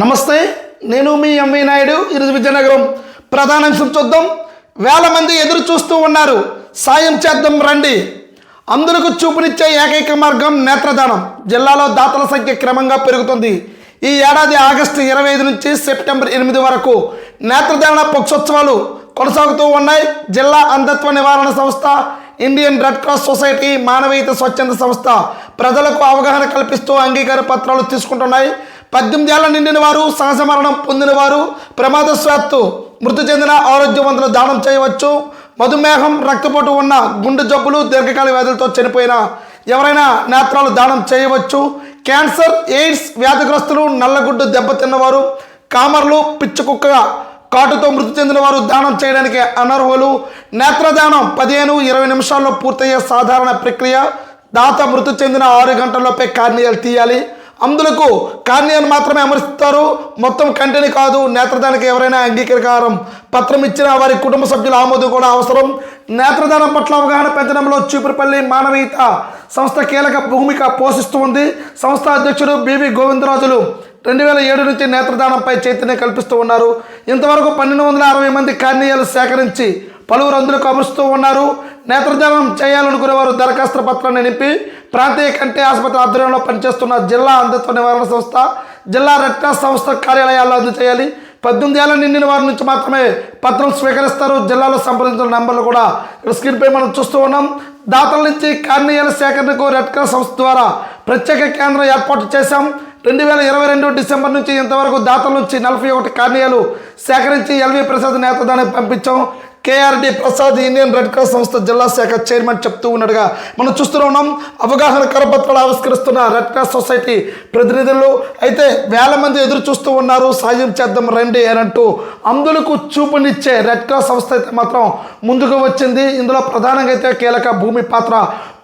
నమస్తే నేను మీ ఎంవి నాయుడు ఈరోజు విజయనగరం ప్రధానాంశం చూద్దాం. వేల మంది ఎదురు చూస్తూ ఉన్నారు. సాయం చేద్దాం రండి. అందరికి చూపునిచ్చే ఏకైక మార్గం నేత్రదానం. జిల్లాలో దాతల సంఖ్య క్రమంగా పెరుగుతుంది. ఈ ఏడాది ఆగస్టు ఇరవై ఐదు నుంచి సెప్టెంబర్ ఎనిమిది వరకు నేత్రదాన పక్షోత్సవాలు కొనసాగుతూ ఉన్నాయి. జిల్లా అంధత్వ నివారణ సంస్థ ఇండియన్ రెడ్ క్రాస్ సొసైటీ మానవీయత స్వచ్ఛంద సంస్థ ప్రజలకు అవగాహన కల్పిస్తూ అంగీకార పత్రాలు తీసుకుంటున్నాయి. పద్దెనిమిది ఏళ్ళ నిండిన వారు సహజ మరణం పొందిన వారు మృతి చెందిన ఆరోగ్యవంతులు దానం చేయవచ్చు. మధుమేహం రక్తపోటు ఉన్న గుండె జబ్బులు దీర్ఘకాల వ్యాధులతో చనిపోయిన ఎవరైనా నేత్రాలు దానం చేయవచ్చు. క్యాన్సర్ ఎయిడ్స్ వ్యాధిగ్రస్తులు నల్లగుడ్డు దెబ్బతిన్నవారు కామర్లు పిచ్చి కుక్కగా కాటుతో మృతి చెందిన వారు దానం చేయడానికి అనర్హులు. నేత్రదానం పదిహేను ఇరవై నిమిషాల్లో పూర్తయ్యే సాధారణ ప్రక్రియ. దాత మృతి చెందిన ఆరు గంటల్లోపే కార్నియాలు తీయాలి. అందులకు కార్నియాన్ని మాత్రమే అమరుస్తారు. మొత్తం కంటిని కాదు నేత్రదానికి ఎవరైనా అంగీకారం పత్రం ఇచ్చిన వారి కుటుంబ సభ్యుల ఆమోదం కూడా అవసరం. నేత్రదానం పట్ల అవగాహన పెంచడంలో చూపురుపల్లి మానవీయత సంస్థ కీలక భూమిక పోషిస్తూ ఉంది. సంస్థ అధ్యక్షుడు బివి గోవిందరాజులు రెండు వేల ఏడు నుంచి నేత్రదానంపై చైతన్యం కల్పిస్తూ ఉన్నారు. ఇంతవరకు పన్నెండు వందల అరవై మంది కార్నీయాలు సేకరించి పలువురు అందులకు అమరుస్తూ ఉన్నారు. నేత్రదానం చేయాలనుకునే వారు దరఖాస్తు పత్రాన్ని నింపి ప్రాంతీయ కంటి ఆసుపత్రి ఆధ్వర్యంలో పనిచేస్తున్న జిల్లా అంధత్వ నివారణ సంస్థ జిల్లా రెడ్ క్రాస్ సంస్థ కార్యాలయాల్లో అందజేయాలి పద్దెనిమిది ఏళ్ళ నిండిన వారి నుంచి మాత్రమే పత్రం స్వీకరిస్తారు. జిల్లాలో సంప్రదించిన నెంబర్లు కూడా స్క్రీన్పై మనం చూస్తూ ఉన్నాం. దాతల నుంచి కార్నీయాల సేకరణకు రెడ్ క్రాస్ సంస్థ ద్వారా ప్రత్యేక కేంద్రం ఏర్పాటు చేశాం. రెండు వేల ఇరవై రెండు డిసెంబర్ నుంచి ఇంతవరకు దాతల నుంచి నలభై ఒకటి కార్నీయాలు సేకరించి ఎల్వి ప్రసాద్ నేతదానికి పంపించాం. KRD Prasad Indian red cross సంస్థ జిల్లా శాఖ చైర్మన్ చెప్తూ ఉన్నట్టుగా మనం చూస్తూనే ఉన్నాం అవగాహన కరపత్రాలు ఆవిష్కరిస్తున్న రెడ్ క్రాస్ సొసైటీ ప్రతినిధులు. అయితే వేల మంది ఎదురు చూస్తూ ఉన్నారు సాయం చేద్దాం రండి అని అంటూ అందులకు చూపునిచ్చే రెడ్ క్రాస్ సంస్థ అయితే మాత్రం ముందుకు వచ్చింది. ఇందులో ప్రధానంగా అయితే కీలక భూమి పాత్ర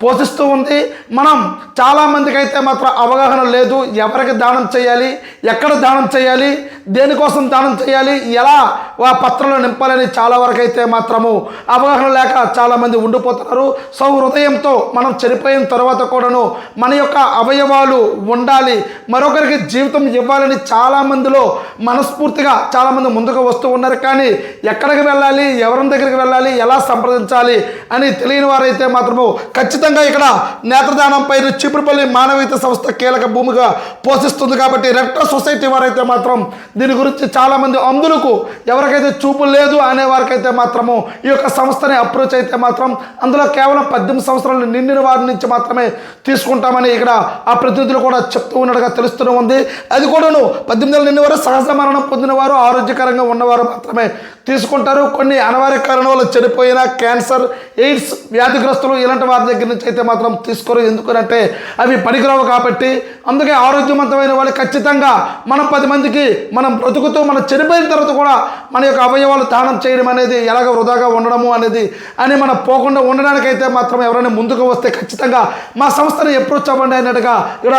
పోషిస్తూ ఉంది. మనం చాలామందికి అయితే మాత్రం అవగాహన లేదు. ఎవరికి దానం చేయాలి? ఎక్కడ దానం చేయాలి? దేనికోసం దానం చేయాలి? ఎలా ఆ పత్రంలో నింపాలని చాలా వరకు అయితే మాత్రము అవగాహన లేక చాలామంది ఉండిపోతున్నారు. సో హృదయంతో మనం చనిపోయిన తర్వాత కూడాను మన యొక్క అవయవాలు ఉండాలి. మరొకరికి జీవితం ఇవ్వాలని చాలామందిలో మనస్ఫూర్తిగా చాలామంది ముందుకు వస్తూ ఉన్నారు. కానీ ఎక్కడికి వెళ్ళాలి? ఎవరి దగ్గరికి వెళ్ళాలి? ఎలా సంప్రదించాలి? అని తెలియని వారైతే మాత్రము ఖచ్చితంగా ఇక్కడ నేత్రదానంపై చిపురుపల్లి మానవీయత సంస్థ కీలక భూమిగా పోషిస్తుంది కాబట్టి రెక్టర్ సొసైటీ వారైతే మాత్రం దీని గురించి చాలామంది అందులకు ఎవరికైతే చూపు లేదు అనే వారికైతే మాత్రము ఈ యొక్క సంస్థని అప్రోచ్ అయితే మాత్రం అందులో కేవలం పద్దెనిమిది సంవత్సరాలు నిండిన వారి నుంచి మాత్రమే తీసుకుంటామని ఇక్కడ ఆ ప్రతినిధులు కూడా చెప్తూ ఉన్నట్టుగా తెలుస్తూనే ఉంది. అది కూడాను పద్దెనిమిది నిన్న వారు సహజ మరణం పొందిన వారు ఆరోగ్యకరంగా ఉన్నవారు మాత్రమే తీసుకుంటారు. కొన్ని అనివార్య కారణాలు చనిపోయిన క్యాన్సర్ ఎయిడ్స్ వ్యాధిగ్రస్తులు ఇలాంటి వారి దగ్గర నుంచి అయితే మాత్రం తీసుకోరు. ఎందుకంటే అవి పనికిరావు కాబట్టి అందుకే ఆరోగ్యవంతమైన వాళ్ళు ఖచ్చితంగా మనం పది మందికి మనం బ్రతుకుతూ మనం చనిపోయిన తర్వాత కూడా మన యొక్క అవయవాలు దానం చేయడం అనేది ఎలాగ వృధాగా ఉండడము అనేది అని మనం పోకుండా ఉండడానికైతే మాత్రం ఎవరైనా ముందుకు వస్తే ఖచ్చితంగా మా సంస్థను అప్రోచ్ అవ్వండి అన్నట్టుగా ఇక్కడ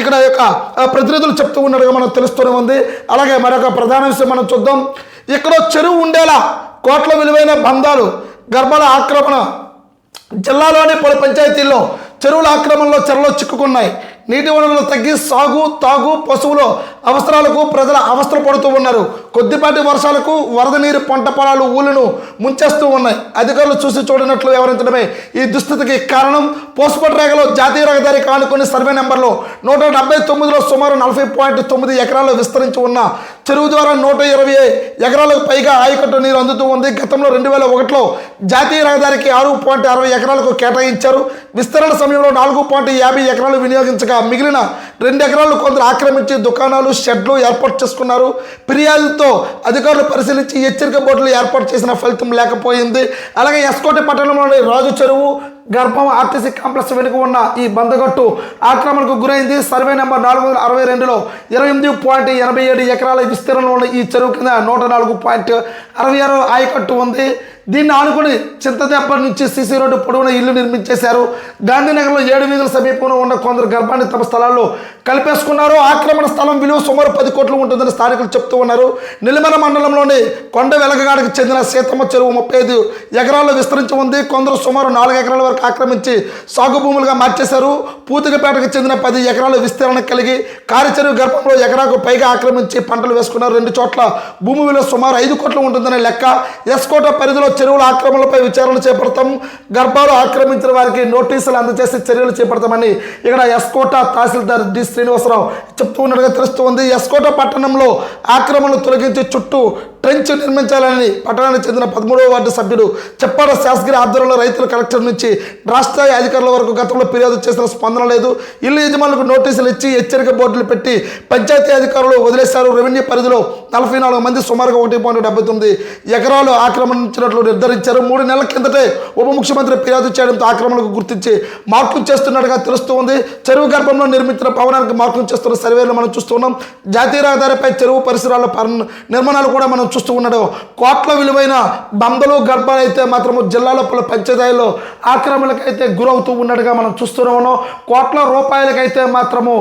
ఇక్కడ యొక్క ప్రతినిధులు చెప్తూ ఉన్నట్టుగా మనం తెలుస్తూనే ఉంది. అలాగే మరొక ప్రధాన విషయం మనం చూద్దాం. ఇక్కడ చెరువు ఉండేలా కోట్ల విలువైన బంధాలు గర్భాల ఆక్రమణ జిల్లాలోని పలు పంచాయతీల్లో చెరువుల ఆక్రమణలో చెరలో చిక్కుకున్నాయి. నీటి వనరులు తగ్గి సాగు తాగు పశువులు అవసరాలకు ప్రజల అవస్థలు పడుతూ ఉన్నారు. కొద్దిపాటి వర్షాలకు వరద నీరు పంట పొలాలు ఊళ్ళను ముంచేస్తూ ఉన్నాయి. అధికారులు చూసి చూడనట్లు వివరించడమే ఈ దుస్థితికి కారణం. పోస్పట్ రేఖలో జాతీయ రహదారి కానుకొని సర్వే నెంబర్లో నూట డెబ్బై తొమ్మిదిలో సుమారు నలభై పాయింట్ తొమ్మిది ఎకరాలు విస్తరించి ఉన్న చెరువు ద్వారా నూట ఇరవై ఎకరాలకు పైగా ఆయకట్టు నీరు అందుతూ ఉంది. గతంలో రెండు వేల ఒకటిలో జాతీయ రహదారికి ఆరు పాయింట్ అరవై ఎకరాలకు కేటాయించారు. విస్తరణ సమయంలో నాలుగు పాయింట్ యాభై ఎకరాలు వినియోగించగా మిగిలిన రెండు ఎకరాలు కొందరు ఆక్రమించి దుకాణాలు షెడ్లు ఏర్పాటు చేసుకున్నారు. ఫిర్యాదుతో అధికారులు పరిశీలించి హెచ్చరిక బోర్డులు ఏర్పాటు చేసిన ఫలితం లేకపోయింది. అలాగే ఎస్కోటి పట్టణంలోని రాజు చెరువు గర్భం ఆర్టీసీ కాంప్లెక్స్ వెనుక ఉన్న ఈ బందగట్టు ఆక్రమణకు గురైంది. సర్వే నెంబర్ నాలుగు వందల అరవై రెండులో ఇరవై ఎనిమిది పాయింట్ ఎనభై ఏడు ఎకరాల విస్తీర్ణంలో ఉన్న ఈ చెరువు కింద నూట నాలుగు పాయింట్ అరవై ఆరు ఆయకట్టు ఉంది. దీన్ని ఆనుకుని చింతదెబ్బ నుంచి సిసి రోడ్డు పొడవున ఇల్లు నిర్మించేశారు. గాంధీనగర్లో ఏడు వీధుల సమీపంలో ఉన్న కొందరు గర్భాన్ని తమ స్థలాల్లో కలిపేసుకున్నారు. ఆక్రమణ స్థలం విలువ సుమారు పది కోట్లు ఉంటుందని స్థానికులు చెప్తూ ఉన్నారు. నిలిమల మండలంలోని కొండ వెలగగాడకు చెందిన సీతమ్మ చెరువు ముప్పై ఐదు ఎకరాల్లో విస్తరించి ఉంది. కొందరు సుమారు నాలుగు ఎకరాల వరకు ఆక్రమించి సాగు భూములుగా మార్చేశారు. పూతికపేటకు చెందిన పది ఎకరాల విస్తీరణ కలిగి కారిచెరువు గర్భంలో ఎకరాకు పైగా ఆక్రమించి పంటలు వేసుకున్నారు. రెండు చోట్ల భూమి విలువ సుమారు ఐదు కోట్లు ఉంటుందనే లెక్క ఎస్కోట పరిధిలో చెరువుల ఆక్రమణలపై విచారణ చేపడతాం. గర్భాలు ఆక్రమించిన వారికి నోటీసులు అందజేసి చర్యలు చేపడతామని ఇక్కడ ఎస్కోట తహసీల్దార్ డి. శ్రీనివాసరావు చెప్తూ ఉన్నట్టుగా తెలుస్తుంది. ఎస్కోట పట్టణంలో ఆక్రమణలు తొలగించి చుట్టూ ట్రెంచ్ నిర్మించాలని పట్టణానికి చెందిన పదమూడవ వార్డు సభ్యుడు చెప్పాడ శాసగిరి ఆధ్వర్యంలో రైతుల కలెక్టర్ నుంచి రాష్ట్ర స్థాయి అధికారుల వరకు గతంలో ఫిర్యాదు చేసిన స్పందన లేదు. ఇల్లు యజమానులకు నోటీసులు ఇచ్చి హెచ్చరిక బోర్డులు పెట్టి పంచాయతీ అధికారులు వదిలేశారు. రెవెన్యూ పరిధిలో నలభై నాలుగు మంది సుమారుగా ఒకటి పాయింట్ డెబ్బై తొమ్మిది ఎకరాలు ఆక్రమించినట్లు నిర్ధారించారు. మూడు నెలల కిందటే ఉప ముఖ్యమంత్రి ఫిర్యాదు చేయడంతో ఆక్రమణకు గుర్తించి మార్కులు చేస్తున్నట్టుగా తెలుస్తూ ఉంది చెరువు గర్భంలో నిర్మించిన భవనానికి మార్కులు చేస్తున్న సర్వేలు మనం చూస్తున్నాం. జాతీయ రహదారిపై చెరువు పరిసరాల నిర్మాణాలు కూడా మనం చూస్తూ ఉన్నాడు. కోట్ల విలువైన బందలు గర్భాలు అయితే మాత్రము జిల్లాలో పలు పంచాయతీలో ఆక్రమణలకైతే గురవుతూ ఉన్నట్టుగా మనం చూస్తూనే ఉన్నాం. కోట్ల రూపాయలకైతే మాత్రము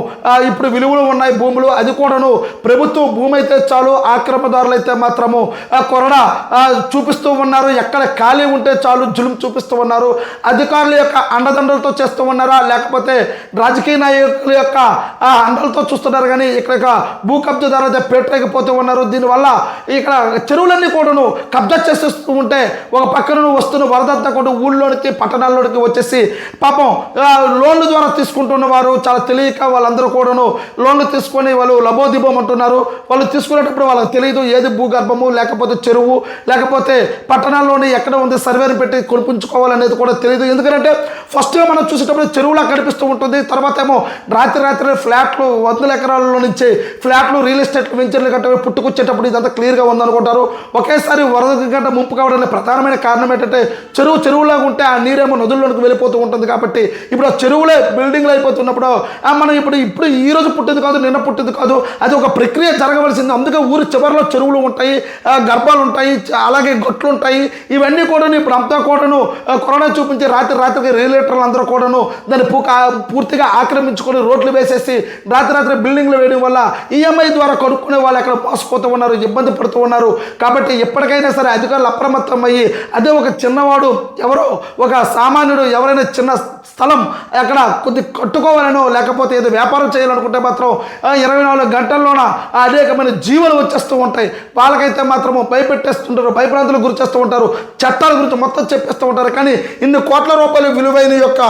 ఇప్పుడు విలువలు ఉన్నాయి భూములు అది కూడాను ప్రభుత్వ భూమి అయితే చాలు ఆక్రమదారులు అయితే మాత్రము కొరడ చూపిస్తూ ఉన్నారు. ఎక్కడ ఖాళీ ఉంటే చాలు జులుం చూపిస్తూ ఉన్నారు. అధికారుల యొక్క అండదండలతో చేస్తూ ఉన్నారా? లేకపోతే రాజకీయ నాయకుల యొక్క అండలతో చూస్తున్నారు కానీ ఇక్కడ భూ కబ్జాదారులు అయితే పెట్టలేకపోతూ ఉన్నారు. దీనివల్ల ఇక్కడ చెరువులన్నీ కూడాను కబ్జా చేసేస్తూ ఉంటే ఒక పక్కన వస్తున్న వరదంతా కూడా ఊళ్ళోనికి పట్టణాల్లోనికి వచ్చేసి పాపం లోన్ల ద్వారా తీసుకుంటున్న వారు చాలా తెలియక వాళ్ళందరూ కూడాను లోన్లు తీసుకొని వాళ్ళు లబోదిబోం అంటున్నారు. వాళ్ళు తీసుకునేటప్పుడు వాళ్ళకి తెలియదు ఏది భూగర్భము లేకపోతే చెరువు లేకపోతే పట్టణాల్లోని ఎక్కడ ఉంది సర్వేని పెట్టి కొనిపించుకోవాలనేది కూడా తెలియదు ఎందుకంటే ఫస్ట్గా మనం చూసేటప్పుడు చెరువులా కనిపిస్తూ ఉంటుంది. తర్వాత ఏమో రాత్రి రాత్రి ఫ్లాట్లు వందల ఎకరాల్లో నుంచి ఫ్లాట్లు రియల్ ఎస్టేట్ వెంచర్లు కట్టే పుట్టుకొచ్చేటప్పుడు ఇదంతా క్లియర్గా అనుకుంటారు. ఒకేసారి వరద గంట ముంపు కావడానికి ప్రధానమైన కారణం ఏంటంటే చెరువు చెరువులాగా ఉంటే ఆ నీరేమో నదుల్లోనికి వెళ్ళిపోతూ ఉంటుంది కాబట్టి ఇప్పుడు ఆ చెరువులే బిల్డింగ్లు అయిపోతున్నప్పుడు మనం ఇప్పుడు ఇప్పుడు ఈ రోజు పుట్టింది కాదు నిన్న పుట్టింది కాదు అది ఒక ప్రక్రియ జరగవలసింది. అందుకే ఊరి చివరిలో చెరువులు ఉంటాయి గర్భాలు ఉంటాయి అలాగే గొట్లు ఉంటాయి. ఇవన్నీ కూడాను ఇప్పుడు అంతా కూడాను కరోనా చూపించి రాత్రి రాత్రికి రియలేటర్లు అందరూ కూడాను దాన్ని పూర్తిగా ఆక్రమించుకొని రోడ్లు వేసేసి రాత్రి రాత్రి బిల్డింగ్లు వేయడం వల్ల ఈఎంఐ ద్వారా కొనుక్కునే వాళ్ళు అక్కడ మోసపోతూ ఉన్నారు ఇబ్బంది పడుతూ ఉన్నారు. కాబట్టి ఎప్పటికైనా సరే అధికారులు అప్రమత్తం అయ్యి అదే ఒక చిన్నవాడు ఎవరో ఒక సామాన్యుడు ఎవరైనా చిన్న స్థలం అక్కడ కొద్ది కట్టుకోవాలనో లేకపోతే ఏదో వ్యాపారం చేయాలనుకుంటే మాత్రం ఇరవై నాలుగు గంటల్లోన అనేకమైన జీవులు వచ్చేస్తూ ఉంటాయి. వాళ్ళకైతే మాత్రము భయపెట్టేస్తుంటారు భయప్రాంతులకు గురి చేస్తూ ఉంటారు చట్టాల గురించి మొత్తం చెప్పేస్తూ ఉంటారు. కానీ ఇన్ని కోట్ల రూపాయలు విలువైన యొక్క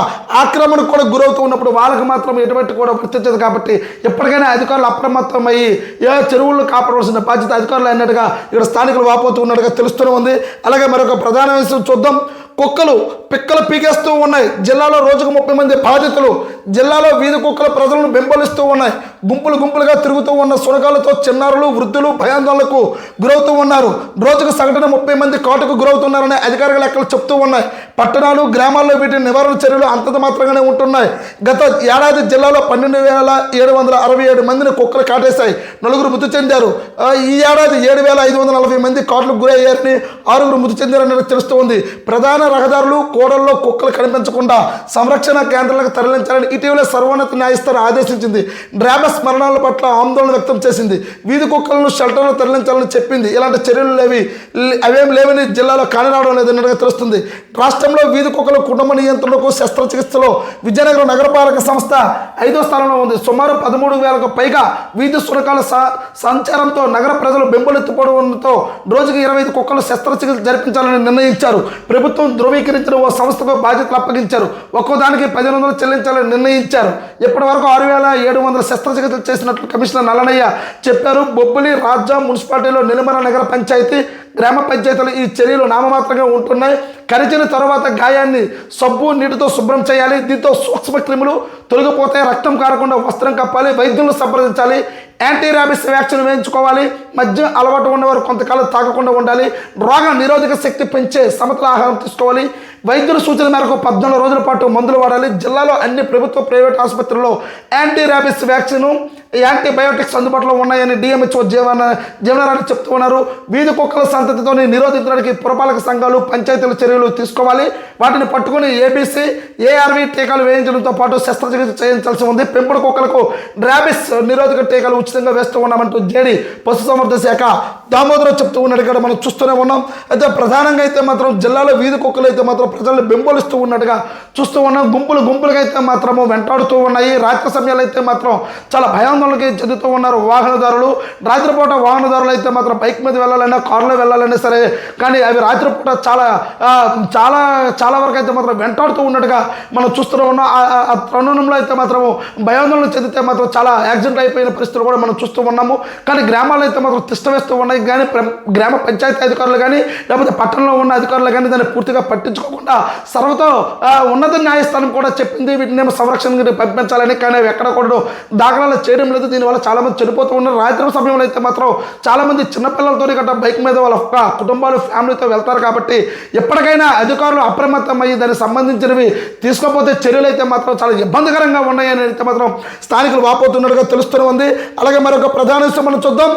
ఆక్రమణకు కూడా గురవుతూ ఉన్నప్పుడు వాళ్ళకి మాత్రం ఎటువంటి కూడా వర్తించదు కాబట్టి ఎప్పటికైనా అధికారులు అప్రమత్తం అయ్యి ఏ చెరువులను కాపాడవలసిన బాధ్యత అధికారులు అన్నట్టుగా ఇక్కడ స్థానికులు వాపోతూ ఉన్నట్టుగా తెలుస్తూనే ఉంది. అలాగే మరొక ప్రధాన విషయం చూద్దాం. కుక్కలు పిక్కలు పీకేస్తూ ఉన్నాయి. జిల్లాలో రోజుకు ముప్పై మంది బాధితులు. జిల్లాలో వీధి కుక్కలు ప్రజలను బెంబలిస్తూ ఉన్నాయి. గుంపులు గుంపులుగా తిరుగుతూ ఉన్న సురకాలతో చిన్నారులు వృద్ధులు భయాందోళనకు గురవుతూ ఉన్నారు. రోజుకు సగటున ముప్పై మంది కాటుకు గురవుతున్నారని అధికారిక లెక్కలు చెప్తూ ఉన్నాయి. పట్టణాలు గ్రామాల్లో వీటి నివారణ చర్యలు అంతంత మాత్రంగానే ఉంటున్నాయి. గత ఏడాది జిల్లాలో పన్నెండు వేల ఏడు వందల అరవై ఏడు మందిని కుక్కలు కాటేశాయి. నలుగురు మృతి చెందారు. ఈ ఏడాది ఏడు వేల ఐదు వందల నలభై మంది కాట్లకు గురయ్యారని ఆరుగురు మృతి చెందారని తెలుస్తోంది. ప్రధాన రహదారులు కూడల్లో కుక్కలు కనిపించకుండా సంరక్షణ కేంద్రాలకు తరలించాలని ఇటీవల సర్వోన్నత న్యాయస్థానం ఆదేశించింది. డ్రామస్ స్మరణల పట్ల ఆందోళన వ్యక్తం చేసింది. వీధి కుక్కలను షెల్టర్లు తరలించాలని చెప్పింది. ఇలాంటి చర్యలు లేవి. అవేం లేవని జిల్లాలో కానిరావడం లేదన్నట్టుగా తెలుస్తుంది. రాష్ట్రంలో వీధి కుక్కల కుటుంబ నియంత్రణకు శస్త్రచికిత్సలో విజయనగరం నగరపాలక సంస్థ ఐదో స్థానంలో ఉంది. సుమారు పదమూడు వేలకు పైగా వీధి సురకాల స- సంచారంతో నగర ప్రజలు బెంబలెత్తిపోవడంతో రోజుకి ఇరవై ఐదు కుక్కలు శస్త్రచికిత్స జరిపించాలని నిర్ణయించారు. ప్రభుత్వం ధృవీకరించిన ఓ సంస్థకు బాధ్యతలు అప్పగించారు. ఒక్కో దానికి పదిహేను వందలు చెల్లించాలని నిర్ణయించారు. ఇప్పటి వరకు ఆరు వేల ఏడు వందల శస్త్ర శస్త్రచికిత్స చేసినట్లు కమిషనర్ నల్లనయ్య చెప్పారు. బొబ్బిలి రాజ్యం మున్సిపాలిటీలో నిలమల నగర పంచాయతీ గ్రామ పంచాయతీలు ఈ చర్యలు నామమాత్రంగా ఉంటున్నాయి. కరిచిన తర్వాత గాయాన్ని సబ్బు నీటితో శుభ్రం చేయాలి. దీంతో సూక్ష్మ క్రిములు తొలగిపోతాయి. రక్తం కారకుండా వస్త్రం కప్పాలి. వైద్యులను సంప్రదించాలి. యాంటీ ర్యాబిస్ వ్యాక్సిన్ వేయించుకోవాలి. మధ్య అలవాటు ఉన్నవారు కొంతకాలం తాగకుండా ఉండాలి. రోగ నిరోధక శక్తి పెంచే సమతుల ఆహారం తీసుకోవాలి. వైద్యుల సూచన మేరకు పద్నాలుగు రోజుల పాటు మందులు వాడాలి. జిల్లాలో అన్ని ప్రభుత్వ ప్రైవేట్ ఆసుపత్రుల్లో యాంటీ ర్యాబిస్ వ్యాక్సిన్ యాంటీబయోటిక్స్ అందుబాటులో ఉన్నాయని డిఎంహెచ్ఓ జీవన జీవనారాయణ చెప్తూ ఉన్నారు. వీధి కుక్కల సంతతితో నిరోధించడానికి పురపాలక సంఘాలు పంచాయతీల చర్యలు తీసుకోవాలి. వాటిని పట్టుకుని ఏబీసీ ఏఆర్వి టీకాలు వేయించడంతో పాటు శస్త్రచికిత్స చేయించాల్సి ఉంది. పెంపుడు కుక్కలకు డ్రాబిస్ నిరోధక టీకాలు ఉచితంగా వేస్తూ ఉన్నామంటూ జేడి పశుసంవర్ధక శాఖ దామోదరం చెప్తూ ఉన్నాడు. ఇక్కడ మనం చూస్తూనే ఉన్నాం. అయితే ప్రధానంగా అయితే మాత్రం జిల్లాలో వీధి కుక్కలు అయితే మాత్రం ప్రజలు బెంబలిస్తూ ఉన్నట్టుగా చూస్తూ ఉన్నాం. గుంపులు గుంపులుగా అయితే మాత్రము వెంటాడుతూ ఉన్నాయి. రాత్రి సమయాలు అయితే మాత్రం చాలా భయాందోళనకి చెందుతూ ఉన్నారు వాహనదారులు. రాత్రిపూట వాహనదారులు అయితే మాత్రం బైక్ మీద వెళ్ళాలన్నా కారులో వెళ్ళాలన్నా సరే కానీ అవి రాత్రిపూట చాలా చాలా చాలా వరకు అయితే మాత్రం వెంటాడుతూ ఉన్నట్టుగా మనం చూస్తూ ఉన్నాం. ఆ- తరుణంలో అయితే మాత్రం భయాందోళన చెందితే మాత్రం చాలా యాక్సిడెంట్ అయిపోయిన పరిస్థితులు కూడా మనం చూస్తూ ఉన్నాము. కానీ గ్రామాలు అయితే మాత్రం తిష్టవేస్తూ ఉన్నాయి. కానీ గ్రామ పంచాయతీ అధికారులు కానీ లేకపోతే పట్టణంలో ఉన్న అధికారులు కానీ దాన్ని పూర్తిగా పట్టించుకోకుండా సర్వతో ఉన్నత న్యాయస్థానం కూడా చెప్పింది. వీటిని సంరక్షణ పంపించాలని కానీ అవి ఎక్కడ కూడా దాఖలాలు చేయడం లేదు దీనివల్ల చాలామంది చనిపోతూ ఉన్నారు. రాత్రి సమయంలో అయితే మాత్రం చాలామంది చిన్నపిల్లలతో గట్రా బైక్ మీద వాళ్ళ కుటుంబాలు ఫ్యామిలీతో వెళ్తారు కాబట్టి ఎప్పటికైనా అధికారులు అప్రమత్తమయ్యి దానికి సంబంధించినవి తీసుకోకపోతే చర్యలు అయితే మాత్రం చాలా ఇబ్బందికరంగా ఉన్నాయని అయితే మాత్రం స్థానికులు వాపోతున్నట్టుగా తెలుస్తూనే ఉంది. అలాగే మరొక ప్రధాన విషయం మనం చూద్దాం.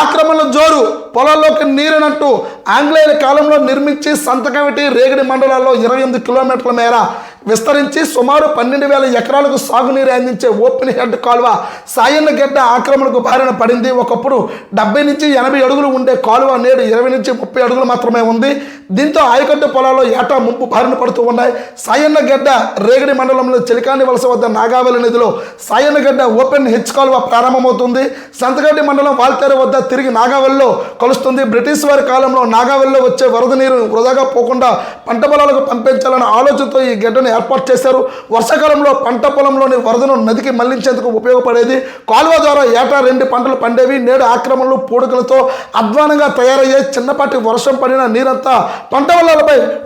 ఆక్రమణల జోరు పొలాల్లోకి నీరునట్టు ఆంగ్లేయుల కాలంలో నిర్మించి సంతకమిటి రేగడి మండలాల్లో ఇరవై ఎనిమిది కిలోమీటర్ల మేర విస్తరించి సుమారు పన్నెండు వేల ఎకరాలకు సాగునీరు అందించే ఓపెన్ హెడ్ కాలువ సాయన్న గడ్డ ఆక్రమణకు బారిన పడింది. ఒకప్పుడు డెబ్బై నుంచి ఎనభై అడుగులు ఉండే కాలువ నేడు ఇరవై నుంచి ముప్పై అడుగులు మాత్రమే ఉంది. దీంతో ఆయకట్టు పొలాల్లో ఏటా ముంపు బారిన పడుతూ ఉన్నాయి. సాయన్నగడ్డ రేగడి మండలంలో చిలికాని వలస వద్ద నాగావళి నదిలో సాయన్నగడ్డ ఓపెన్ హెచ్ కాలువ ప్రారంభమవుతుంది. సంతగడ్డి మండలం వాల్తేరు వద్ద తిరిగి నాగావళిలో కలుస్తుంది. బ్రిటిష్ వారి కాలంలో నాగావళిలో వచ్చే వరద నీరు వృధాగా పోకుండా పంట పొలాలకు పంపించాలన్న ఆలోచనతో ఈ గడ్డను ఏర్పాటు చేశారు. వర్షాకాలంలో పంట పొలంలోని వరదను నదికి మళ్ళించేందుకు ఉపయోగపడేది. కాలువ ద్వారా ఏటా రెండు పంటలు పండేవి. నేడు ఆక్రమణలు పూడికలతో అధ్వానంగా తయారయ్యే చిన్నపాటి వర్షం పడిన నీరంతా పంట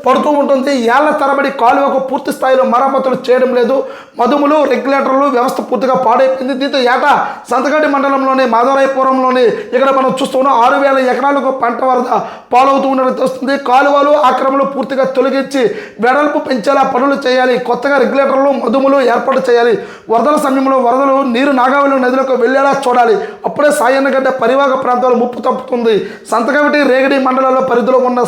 పడుతూ ఉంటుంది. ఏళ్ళ తరబడి కాలువకు పూర్తి స్థాయిలో మరమ్మతులు చేయడం లేదు. మధుములు రెగ్యులేటర్లు వ్యవస్థ పూర్తిగా పాడైపోయింది. దీంతో ఏటా సంతగడ్డి మండలంలోని మాధవరాయపురంలోని ఇక్కడ మనం చూస్తున్నాం ఆరు వేల ఎకరాలకు పంట వరద పాలవుతూ ఉండడం తెలుస్తుంది. కాలువలు ఆక్రమణలు పూర్తిగా తొలగించి వెడల్పు పెంచేలా పనులు చేయాలి. కొత్తగా రెగ్యులేటర్లు మధుములు ఏర్పాటు చేయాలి. వరదల సమయంలో వరదలు నీరు నాగావళి నదిలోకి వెళ్ళేలా చూడాలి. అప్పుడే సాయన్నగడ్డ పరివాహక ప్రాంతాలు ముప్పు తప్పుతుంది. సంతకవిటి రేగడి మండలాల పరిధిలో ఉన్న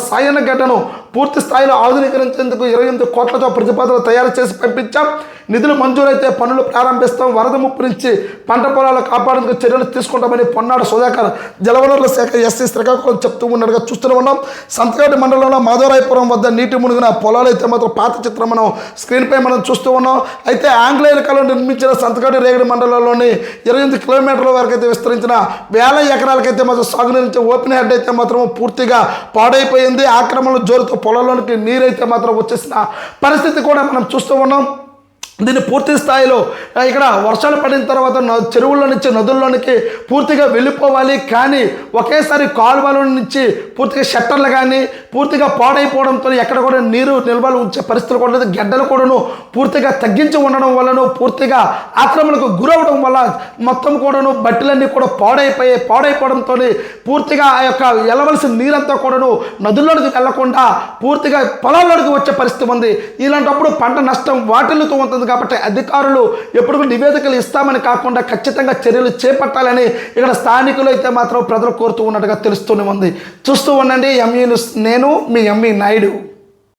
సాయన్నగడ్డను పూర్తి స్థాయిలో ఆధునీకరించేందుకు ఇరవై ఎనిమిది కోట్లతో ప్రతిపాదనలు తయారు చేసి పంపించాం. నిధులు మంజూరైతే పనులు ప్రారంభిస్తాం. వరద ముప్పు నుంచి పంట పొలాలు కాపాడేందుకు చర్యలు తీసుకుంటామని పొన్నాడు సుధాకర్ జలవనరుల శాఖ ఎస్సీ శ్రీకాకుళం చెప్తూ ఉన్నట్టుగా చూస్తూనే ఉన్నాం. సంతకాటి మండలంలో మాధవరాయపురం వద్ద నీటి మునిగిన పొలాలు అయితే మాత్రం పాత చిత్రం మనం స్క్రీన్పై మనం చూస్తూ ఉన్నాం. అయితే ఆంగ్లేయుల కాలంలో నిర్మించిన సంతకాటి రేగడి మండలంలోని ఇరవై ఎనిమిది కిలోమీటర్ల వరకు అయితే విస్తరించిన వేల ఎకరాలకైతే మాత్రం సాగునీరు ఓపెన్ హెడ్ అయితే మాత్రం పూర్తిగా పాడైపోయింది. ఆక్రమ ఆక్రమణల జోరుతో పొలంలోనికి నీరైతే మాత్రం వచ్చేసిన పరిస్థితి కూడా మనం చూస్తూ ఉన్నాం. దీన్ని పూర్తి స్థాయిలో ఇక్కడ వర్షాలు పడిన తర్వాత న- చెరువుల్లో నుంచి నదుల్లోనికి పూర్తిగా వెళ్ళిపోవాలి. కానీ ఒకేసారి కాలువల నుంచి పూర్తిగా షట్టర్లు కానీ పూర్తిగా పాడైపోవడంతో ఎక్కడ కూడా నీరు నిల్వలు ఉంచే పరిస్థితులు కూడా లేదు. గడ్డలు కూడాను పూర్తిగా తగ్గించి ఉండడం వలన పూర్తిగా ఆక్రమణకు గురవడం వల్ల మొత్తం కూడాను బట్టలన్నీ కూడా పాడైపోయాయి పాడైపోవడంతో పూర్తిగా ఆ యొక్క వెళ్ళవలసిన నీరంతా కూడాను నదుల్లోనికి వెళ్ళకుండా పూర్తిగా పొలాల్లోకి వచ్చే పరిస్థితి ఉంది. ఇలాంటప్పుడు పంట నష్టం వాటిల్లుతూ ఉంటుంది కాబట్టి అధికారులు ఎప్పుడు నివేదికలు ఇస్తామని కాకుండా ఖచ్చితంగా చర్యలు చేపట్టాలని ఇక్కడ స్థానికులు అయితే మాత్రం ప్రజలు కోరుతూ ఉన్నట్టుగా తెలుస్తూనే ఉంది. చూస్తూ ఉండండి ఎంఈ నేను మీ ఎంఈ నాయుడు